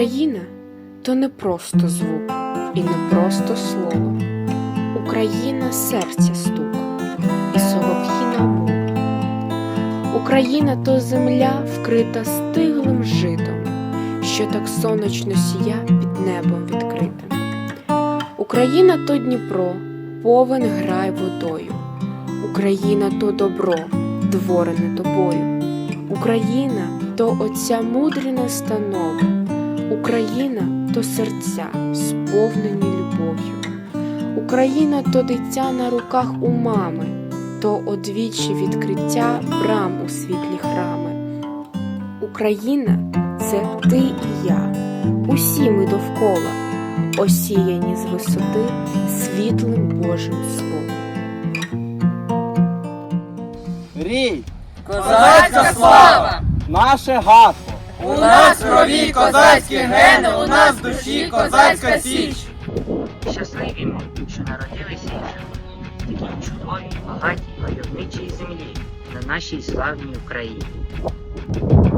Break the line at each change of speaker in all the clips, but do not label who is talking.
Україна то не просто звук і не просто слово. Україна серця стук і солов'їна мова. Україна то земля, вкрита стиглим житом, що так сонячно сія під небом відкритим. Україна то Дніпро, повен грай водою. Україна то добро, творене тобою. Україна то отця мудрі настанови. Україна то серця, сповнені любов'ю. Україна то дитя на руках у мами, то одвічі відкриття брам у світлі храми. Україна це ти і я, усі ми довкола, осіяні з висоти світлим Божим словом.
Рій,
Козацька слава!
наше гасло.
У нас в крові козацькі гени, у нас в душі козацька січ.
Щасливі ми, що народилися і в такій чудовій, багатій, войовничій землі на нашій славній Україні.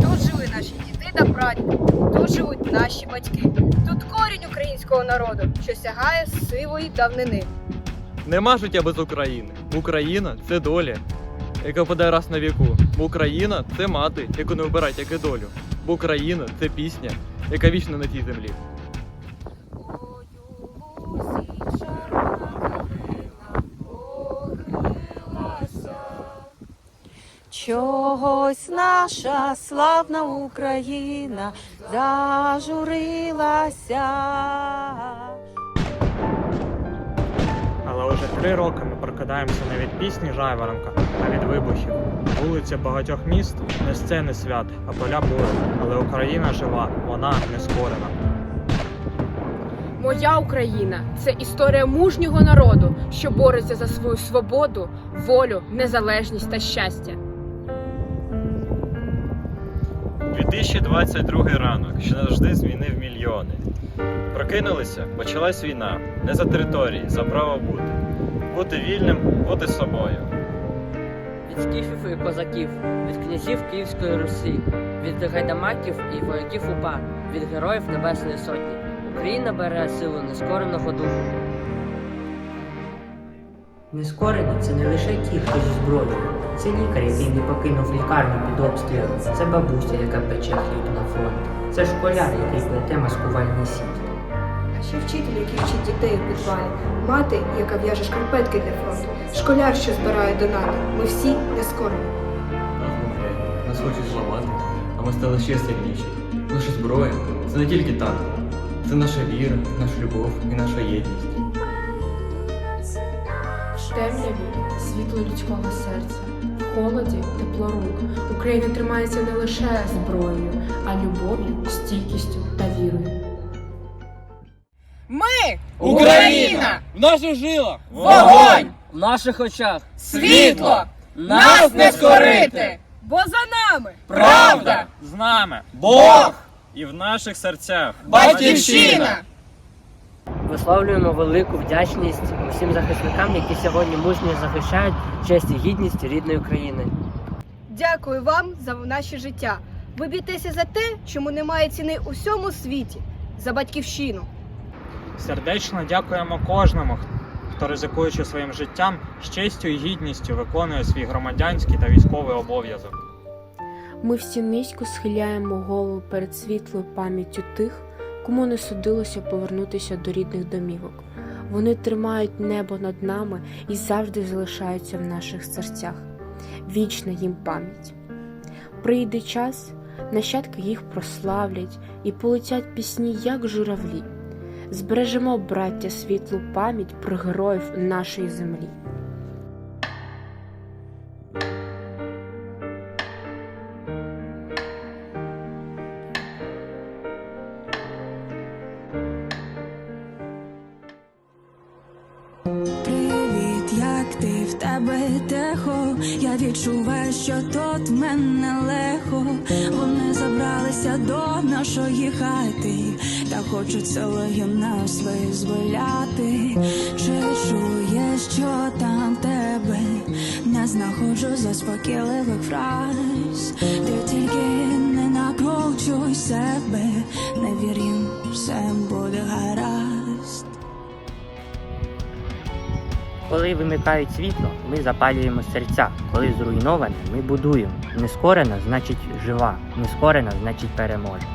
Тут жили наші діди та прадіди, тут живуть наші батьки. Тут корінь українського народу, що сягає сивої давнини.
Нема життя без України. Україна це доля, яка падає раз на віку. Україна це мати, яку не вбирають, як і долю. Україна це пісня, яка вічна на тій землі.
Чогось наша славна Україна зажурилася.
Три роки ми прокидаємося не від пісні Жайворонка, а від вибухів. Вулиці багатьох міст не сцени свят, а поля бою. Але Україна жива, вона не скорена.
Моя Україна це історія мужнього народу, що бореться за свою свободу, волю, незалежність та щастя.
2022 ранок, що завжди змінив мільйони. Прокинулися, почалась війна. Не за території, за право бути. Бути вільним, бути собою.
від скіфів і козаків, від князів Київської Русі, від гайдамаків і вояків УПА, від героїв Небесної Сотні. Україна бере силу нескореного духу.
Нескорені це не лише ті, хто зі зброєю. Це лікар, який не покинув лікарню під обстрілом. Це бабуся, яка пече хліб на фронті. Це школяр, який плете маскувальні сітки.
Ще вчитель, який вчить дітей у підвалі, мати, яка в'яже шкарпетки для фронту, школяр, що збирає донати. Ми всі не скорені.
Нас хочуть зламати, а ми стали ще сильніші. Наша зброя це не тільки танк, це наша віра, наша любов і наша єдність.
В темряві світло людського серця, в холоді тепло рук. Україна тримається не лише зброєю, а любов'ю, стійкістю та вірою.
Україна! В наших жилах!
Вогонь!
В наших очах
Світло! Нас не скорити!
Бо за нами!
Правда!
З нами!
Бог!
І в наших серцях!
Батьківщина!
висловлюємо велику вдячність усім захисникам, які сьогодні мужньо захищають честь і гідність рідної країни.
Дякую вам за наше життя. Ви б'єтеся за те, чому немає ціни у всьому світі, за батьківщину.
Сердечно дякуємо кожному, хто ризикуючи своїм життям, з честю і гідністю виконує свій громадянський та військовий обов'язок.
Ми всі низько схиляємо голову перед світлою пам'яттю тих, кому не судилося повернутися до рідних домівок. Вони тримають небо над нами і завжди залишаються в наших серцях. Вічна їм пам'ять. Прийде час, нащадки їх прославлять і полетять пісні, як журавлі. Збережемо, браття, світлу пам'ять про героїв нашої землі.
Відчуваю, що тут мене легко. Вони забралися до нашої хати, та хочуть селою нас визволяти. Чи чуєш, що там тебе? Не знаходжу заспокійливих фраз. Ти тільки не накручуй себе, не вір їм, все буде гаразд.
Коли вимикають світло, ми запалюємо серця. Коли зруйноване, ми будуємо. Нескорена значить жива, нескорена значить переможе.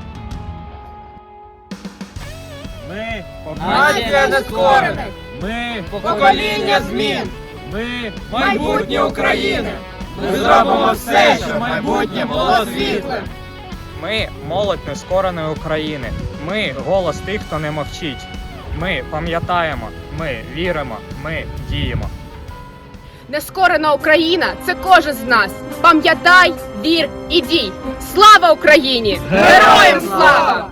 Ми
Нація нескорених!
Ми
Покоління змін!
Ми
Майбутнє України! Ми зробимо все, щоб майбутнє було світлим!
Ми молодь нескореної України. Ми голос тих, хто не мовчить. Ми пам'ятаємо, ми віримо, ми діємо.
Нескорена Україна це кожен з нас. Пам'ятай, вір і дій. Слава Україні! Героям слава!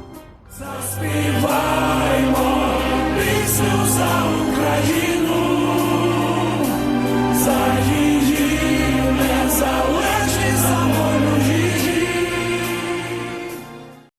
Заспівай